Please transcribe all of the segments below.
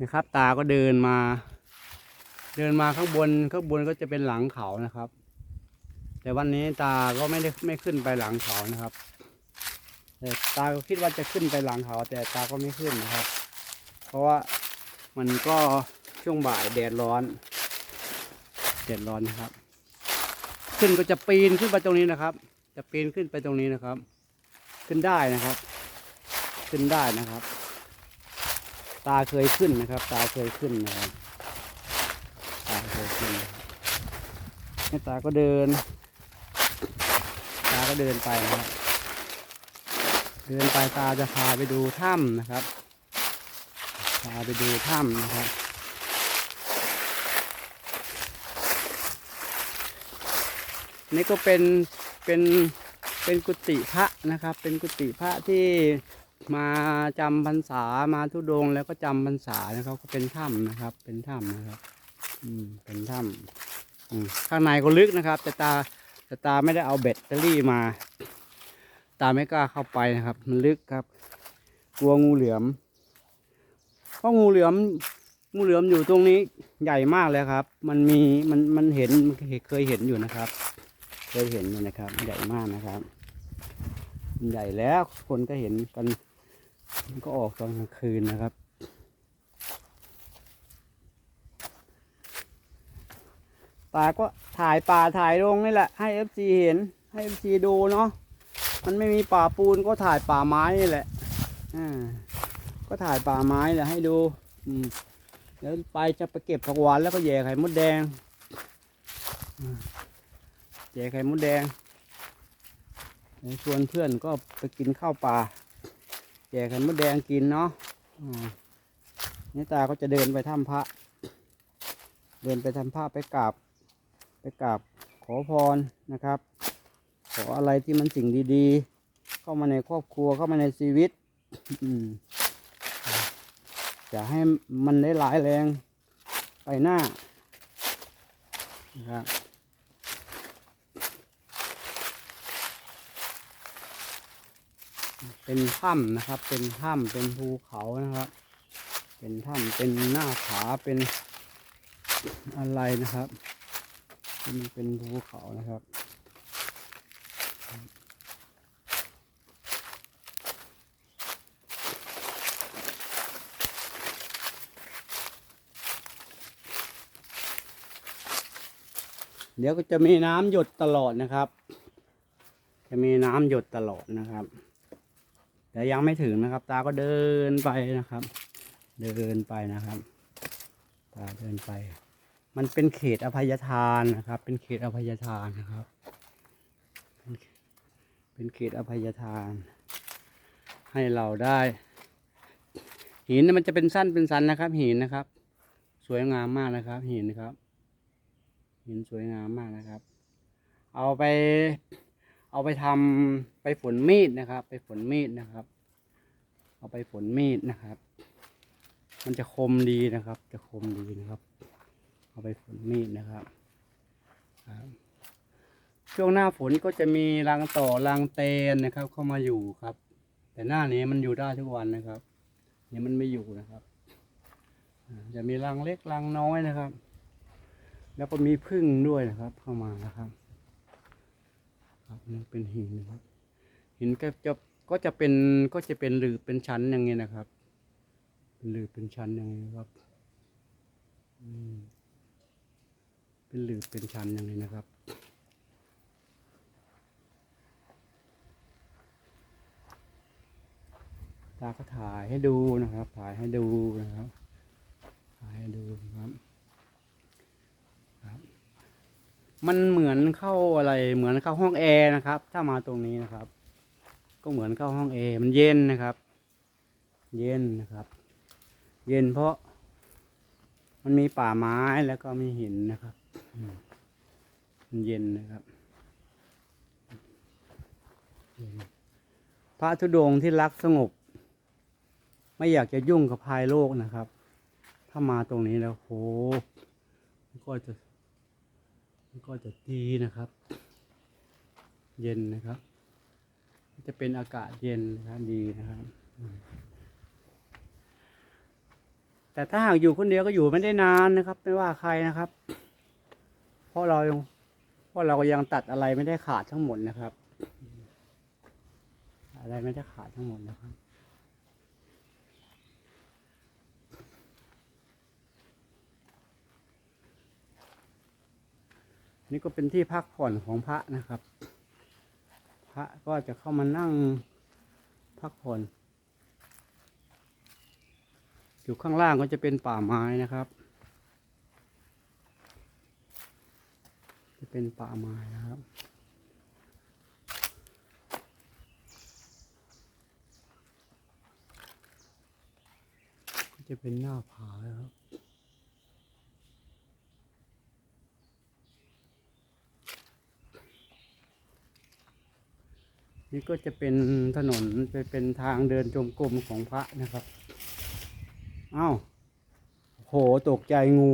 นะครับ ตาก็เดินมา เดินมาข้างบนข้างบนก็จะเป็นหลังเขานะครับ แต่วันนี้ตาก็ไม่ได้ไม่ขึ้นไปหลังเขานะครับแต่ตาก็คิดว่าจะขึ้นไปหลังเขา แต่ตาก็ไม่ขึ้นนะครับ เพราะว่ามันก็ช่วงบ่ายแดดร้อนแดดร้อนนะครับ ขึ้นก็จะปีนขึ้นไปตรงนี้นะครับ จะปีนขึ้นไปตรงนี้นะครับ ขึ้นได้นะครับ ขึ้นได้นะครับาเคยขึ้นนะครับ ตาเคยขึ้นนะครับตาเคยขึ้นนะครับให้ตาก็เดิน ตาก็เดินไปนะครับเดินไปตาจะพาไปดูถ้ำนะครับ พาไปดูถ้ำนะครับนี่ก็เป็นเป็นเป็นกุฏิพระนะครับ เป็นกุฏิพระที่ มาจำพรรษามาทุดงแล้วก็จำพรรษานะครับก็เป็นถ้ำนะครับ เป็นถ้ำนะครับ อืมเป็นถ้ำข้างในก็ลึกนะครับ แต่ตาแต่ตาไม่ได้เอาแบตเตอรี่มา ตาไม่กล้าเข้าไปนะครับ มันลึกครับ กลัวงูเหลือมเพราะงูเหลือมงูเหลือมอยู่ตรงนี้ใหญ่มากเลยครับ มันมีมันมันเห็นมันเคยเห็นอยู่นะครับ เคยเห็นอยู่นะครับ ใหญ่มากนะครับ ใหญ่แล้วคนก็เห็นกัน มันก็ออกตอนกลางคืนนะครับ ตาก็ถ่ายป่าถ่ายลงนี่แหละ ให้เอฟซีเห็น ให้เอฟซีดูเนาะ มันไม่มีป่าปูนก็ถ่ายป่าไม้นี่แหละ อ่า ก็ถ่ายป่าไม้แหละให้ดู อืมแล้วไปจะไปเก็บผักหวานแล้วก็แย่ไข่มดแดงแย่ไข่มดแดงชวนเพื่อนก็ไปกินข้าวป่า แย่ไข่มดแดงกินเนาะนี่ตาก็จะเดินไปถ้ำพระ เดินไปทำผ้าไปกราบ ไปกราบขอพรนะครับ ขออะไรที่มันสิ่งดีๆ เข้ามาในครอบครัวเข้ามาในชีวิตจะให้มันได้หลายแรงไปหน้านะครับ เป็นถ้ำนะครับ เป็นถ้ำเป็นภูเขานะครับ เป็นถ้ำเป็นหน้าผาเป็นอะไรนะครับมันเป็นภูเขานะครับเดี๋ยวก็จะมีน้ำหยดตลอดนะครับ จะมีน้ำหยดตลอดนะครับ แต่ยังไม่ถึงนะครับ ตาก็เดินไปนะครับ เดินไปนะครับ ตาเดินไป มันเป็นเขตอภัยทานนะครับ เป็นเขตอภัยทานนะครับ เป็นเขตอภัยทาน ให้เราได้ หินมันจะเป็นสั้นเป็นสันนะครับ หินนะครับ สวยงามมากนะครับ หินนะครับ หินสวยงามมากนะครับ เอาไป เอาไปทำไปฝนมีดนะครับ ไปฝนมีดนะครับ เอาไปฝนมีดนะครับ มันจะคมดีนะครับ จะคมดีนะครับ เอาไปฝนมีดนะครับ ช่วงหน้าฝนก็จะมีรังต่อรังเตนนะครับ เข้ามาอยู่ครับ แต่หน้านี้มันอยู่ได้ทุกวันนะครับเนี่ยมันไม่อยู่นะครับจะมีรังเล็กรังน้อยนะครับ แล้วก็มีพึ่งด้วยนะครับ เข้ามานะครับ ครับเป็นหินนะครับหินก็จะก็จะเป็นก็จะเป็นหลืบเป็นชั้นอย่างเงี้ยนะครับเป็นหลืบเป็นชั้นอย่างนี้ครับเป็นหลืบเป็นชั้นอย่างนี้นะครับตาก็ถ่ายให้ดูนะครับ ถ่ายให้ดูนะครับ ถ่ายให้ดูนะครับ มันเหมือนเข้าอะไร เหมือนเข้าห้องแอร์นะครับ ถ้ามาตรงนี้นะครับ ก็เหมือนเข้าห้องแอร์มันเย็นนะครับ เย็นนะครับ เย็นเพราะ มันมีป่าไม้แล้วก็มีหินนะครับมันเย็นนะครับพระธุดงค์ที่รักสงบ ไม่อยากจะยุ่งกับภายโลกนะครับ ถ้ามาตรงนี้แล้วโหก็จะ ก็จะดีนะครับ เย็นนะครับ จะเป็นอากาศเย็นนะครับดีนะครับ แต่ถ้าหากอยู่คนเดียวก็อยู่ไม่ได้นานนะครับ ไม่ว่าใครนะครับ เพราะเราเพราะเราก็ยังตัดอะไรไม่ได้ขาดทั้งหมดนะครับ อะไรไม่ได้ขาดทั้งหมดนะครับ นี่ก็เป็นที่พักผ่อนของพระนะครับ พระก็จะเข้ามานั่งพักผ่อน อยู่ข้างล่างก็จะเป็นป่าไม้นะครับ จะเป็นป่าไม้นะครับก็จะเป็นหน้าผานะครับ นี่ก็จะเป็นถนนไปเป็นทางเดินจงกรมของพระนะครับอ้าวโหตกใจงู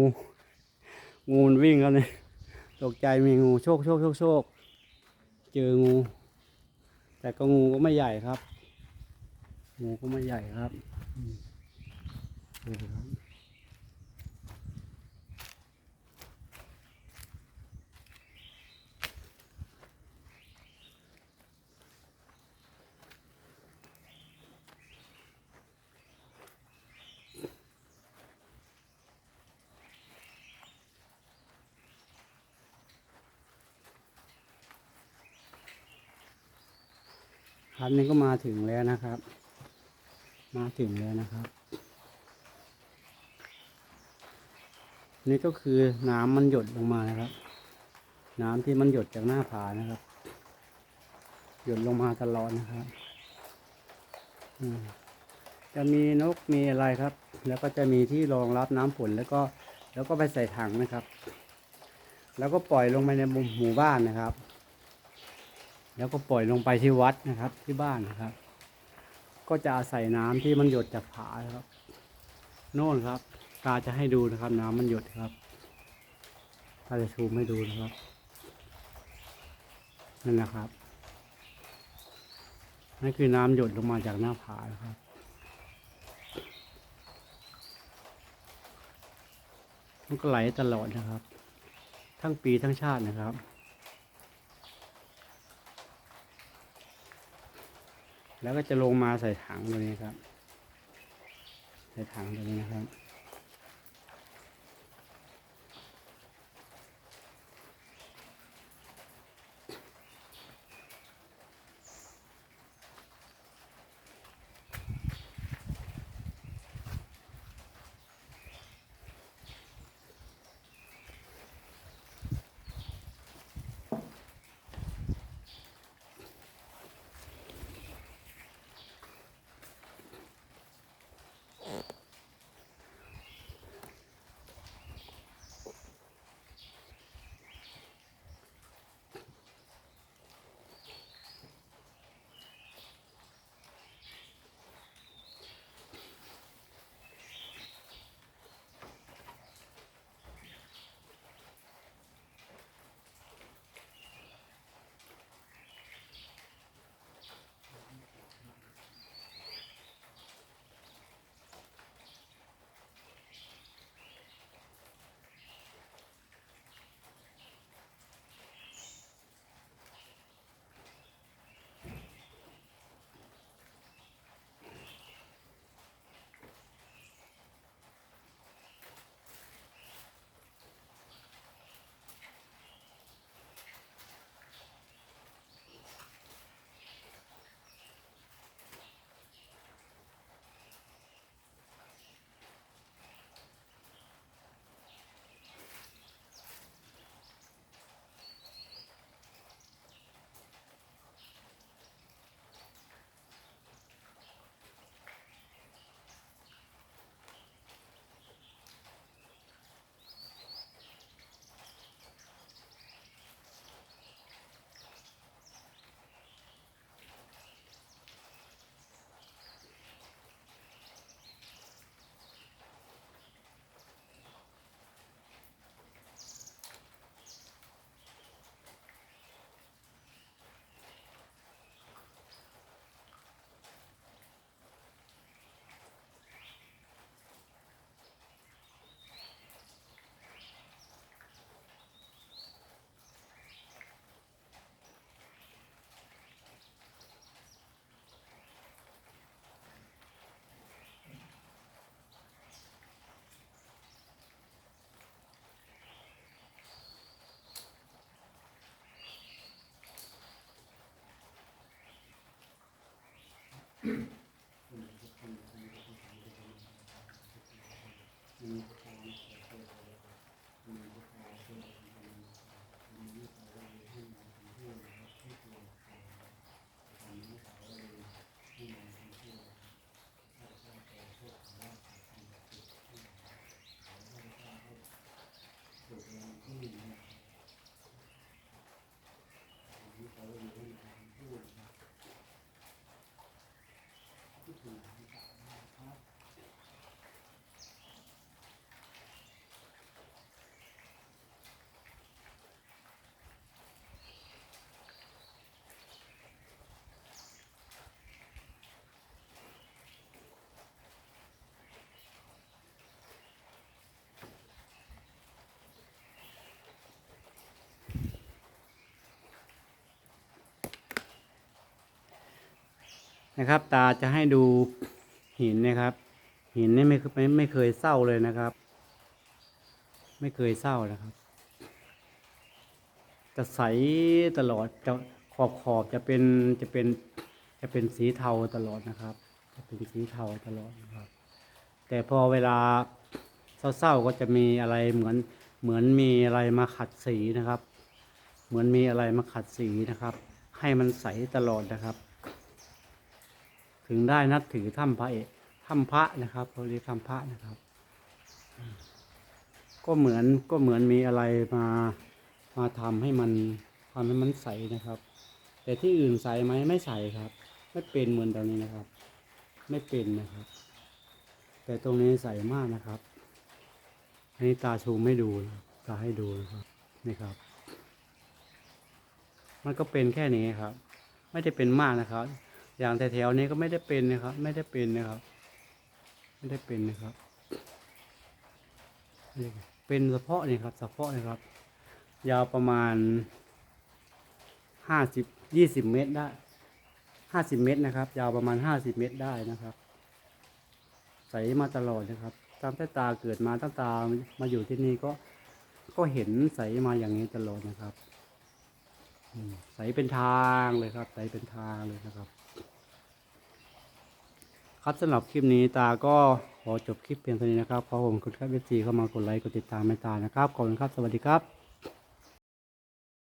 งูมันวิ่งแล้วเนี่ยตกใจมีงูโชคโชคโชคโชค เจองู แต่ก็งูก็ไม่ใหญ่ครับ งูก็ไม่ใหญ่ครับ ครับนี่ก็มาถึงแล้วนะครับ มาถึงแล้วนะครับ นี่ก็คือน้ำมันหยดลงมานะครับ น้ำที่มันหยดจากหน้าผานะครับ หยดลงมาตลอดนะครับจะมีนกมีอะไรครับ แล้วก็จะมีที่รองรับน้ำฝนแล้วก็แล้วก็ไปใส่ถังนะครับ แล้วก็ปล่อยลงไปในหมู่บ้านนะครับ แล้วก็ปล่อยลงไปที่วัดนะครับ ที่บ้านนะครับ ก็จะอาศัยน้ำที่มันหยดจากผาครับ โน่นครับ ตาจะให้ดูนะครับ น้ำมันหยดครับตาจะชูมให้ดูนะครับนั่นนะครับนั่นคือน้ำหยดลงมาจากหน้าผานะครับมันก็ไหลตลอดนะครับ ทั้งปีทั้งชาตินะครับ แล้วก็จะลงมาใส่ถังตัวนี้ครับ ใส่ถังตัวนี้นะครับ นะครับ ตาจะให้ดูหินนะครับ หินนี่ไม่ไม่ไม่เคยเศร้าเลยนะครับ ไม่เคยเศร้านะครับ จะใสตลอดจะขอบขอบจะเป็นจะเป็นจะเป็นสีเทาตลอดนะครับ จะเป็นสีเทาตลอดนะครับ แต่พอเวลาเศร้าๆก็จะมีอะไรเหมือนเหมือนมีอะไรมาขัดสีนะครับ เหมือนมีอะไรมาขัดสีนะครับ ให้มันใสตลอดนะครับ ถึงได้นับถือถ้ำพระเอกถ้ำพระนะครับเขาเรียกถ้ำพระนะครับ ก็เหมือนก็เหมือนมีอะไรมามาทำให้มันทำให้มันใสนะครับ แต่ที่อื่นใสไหมไม่ใสครับ ไม่เป็นเหมือนตรงนี้นะครับ ไม่เป็นนะครับ แต่ตรงนี้ใสมากนะครับอันนี้ตาชูไม่ดูตาให้ดูนะครับนี่ครับ มันก็เป็นแค่นี้ครับ ไม่ได้เป็นมากนะครับ อย่างแต่แถวนี้ก็ไม่ได้เป็นนะครับ ไม่ได้เป็นนะครับ ไม่ได้เป็นนะครับ เป็นเฉพาะนี่ครับเฉพาะนะครับ ยาวประมาณห้าสิบยี่สิบเมตรได้ห้าสิบเมตรนะครับ ยาวประมาณห้าสิบเมตรได้นะครับ ใสมาตลอดนะครับ ตามแต่ตาเกิดมาตั้งตามาอยู่ที่นี่ก็ก็เห็นใสมาอย่างนี้ตลอดนะครับใสเป็นทางเลยครับ ใสเป็นทางเลยนะครับ ครับสำหรับคลิปนี้ตาก็ขอจบคลิปเพียงเท่านี้นะครับขอผมคุณครับเอฟซีเข้ามากดไลค์กดติดตามไม่ตานะครับขอบคุณครับสวัสดีครับ